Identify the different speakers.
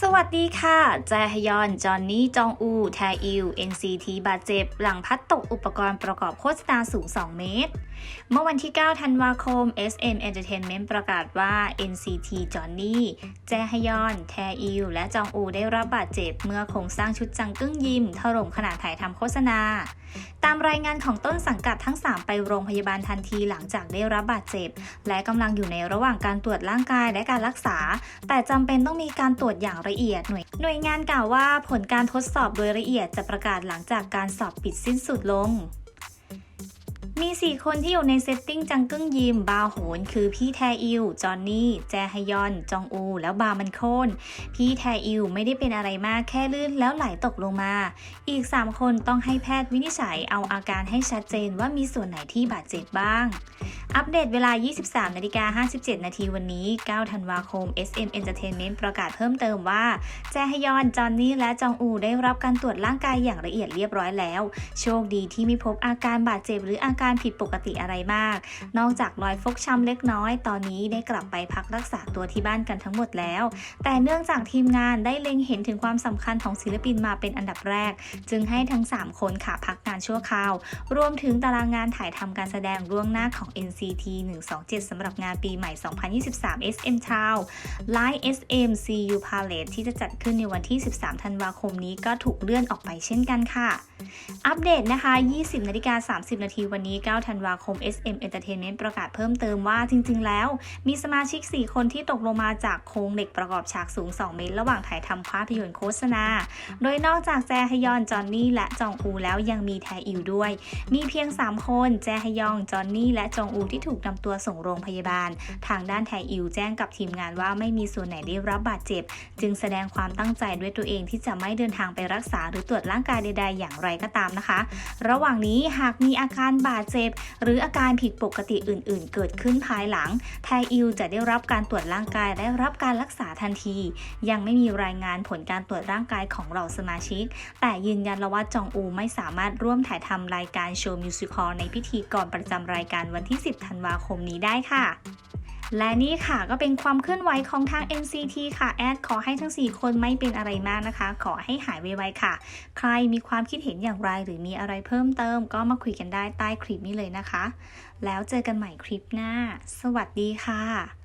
Speaker 1: สวัสดีค่ะ แจฮยอน จอห์นนี่ จองอู แทอิล NCT บาดเจ็บ หลังพัดตกอุปกรณ์ประกอบโฆษณาสูง 2 เมตร เมื่อวันที่ 9 ธันวาคม SM Entertainment ประกาศว่า NCT จอห์นนี่ แจฮยอน แทอิลและจองอูได้รับบาดเจ็บ เมื่อโครงสร้างชุดจังกึ้งยิมถล่มขณะถ่ายทำโฆษณา ตามรายงานของต้นสังกัดทั้ง 3 ไปโรงพยาบาลทันทีหลังจากได้รับบาดเจ็บ และกำลังอยู่ในระหว่างการตรวจร่างกายและการรักษา แต่จำเป็นต้องมีการตรวจอย่างละเอียดหน่วยหน่วยงานกล่าวว่าผลการทดสอบโดยละเอียดจะประกาศหลังจากการสอบปิดสิ้นสุดลง มี 4 คนที่อยู่ในเซตติ้งจังกึ้งยิม บาโหน คือพี่แทอิลจอห์นนี่ แจฮยอน จองอู แล้วบามันโคน พี่แทอิลไม่ได้เป็นอะไรมากแค่ลื่นแล้วไหลตกลงมา อีก 3 คนต้องให้แพทย์วินิจฉัยเอาอาการให้ชัดเจนว่ามีส่วนไหนที่บาดเจ็บบ้าง อัปเดตเวลา 23นาฬิกา57 นาทีวันนี้ 9 ธันวาคม SM Entertainment ประกาศเพิ่มเติมว่า แจฮยอน จอห์นนี่ และจองอูได้รับการตรวจร่างกายอย่างละเอียดเรียบร้อยแล้ว โชคดีที่ไม่พบอาการบาดเจ็บหรืออาการผิดปกติอะไรมาก นอกจากรอยฟกช้ำเล็กน้อย ตอนนี้ได้กลับไปพักรักษาตัวที่บ้านกันทั้งหมดแล้ว แต่เนื่องจากทีมงานได้เล็งเห็นถึงความสำคัญของศิลปินมาเป็นอันดับแรก จึงให้ทั้ง 3 คนค่ะพักงานชั่วคราว รวมถึงตารางงานถ่ายทำการแสดงล่วงหน้าของ NCT 127สำหรับงานปีใหม่ 2023 SM Town Live SM CU Palette ที่จะจัดขึ้นในวันที่ 13 ธันวาคมนี้ก็ถูกเลื่อนออกไปเช่นกันค่ะ อัปเดตนะคะ 20นาฬิกา30 นาทีวันนี้ 9 ธันวาคม SM Entertainment ประกาศเพิ่มเติมว่าจริง ๆ แล้ว มีสมาชิก 4 คนที่ตกลงมาจากโครงเหล็กประกอบฉากสูง 2 เมตร ระหว่างถ่ายทำภาพยนตร์โฆษณา โดยนอกจากแจฮยอน จอนนี่ และจองอูแล้วยังมีแทอิวด้วย มีเพียง 3 คน แจฮยอง จอนนี่ และจองอูที่ถูกนำตัวส่งโรงพยาบาล ทางด้านแทอิวแจ้งกับทีมงานว่าไม่มีส่วนไหนได้รับบาดเจ็บ จึงแสดงความตั้งใจด้วยตัวเองที่จะไม่เดินทางไปรักษาหรือตรวจร่างกายใด ๆ อย่างไรก็ตามนะคะ ระหว่างนี้หากมีอาการบาดเจ็บ หรืออาการผิดปกติอื่น ๆ เกิดขึ้นภายหลัง ไทอิวจะได้รับการตรวจร่างกายและรับการรักษาทันที ยังไม่มีรายงานผลการตรวจร่างกายของเราสมาชิก แต่ยืนยันแล้วว่าจองอูไม่สามารถร่วมถ่ายทำรายการโชว์มิวสิคอลในพิธีกรประจำรายการวันที่ 10 ธันวาคมนี้ได้ค่ะ และนี่ค่ะก็เป็นความเคลื่อนไหวของทาง NCT ค่ะ แอดขอให้ทั้ง 4 คนไม่เป็นอะไรมากนะคะ ขอให้หายไวๆค่ะ ใครมีความคิดเห็นอย่างไรหรือมีอะไรเพิ่มเติม ก็มาคุยกันได้ใต้คลิปนี้เลยนะคะ แล้วเจอกันใหม่คลิปหน้า สวัสดีค่ะ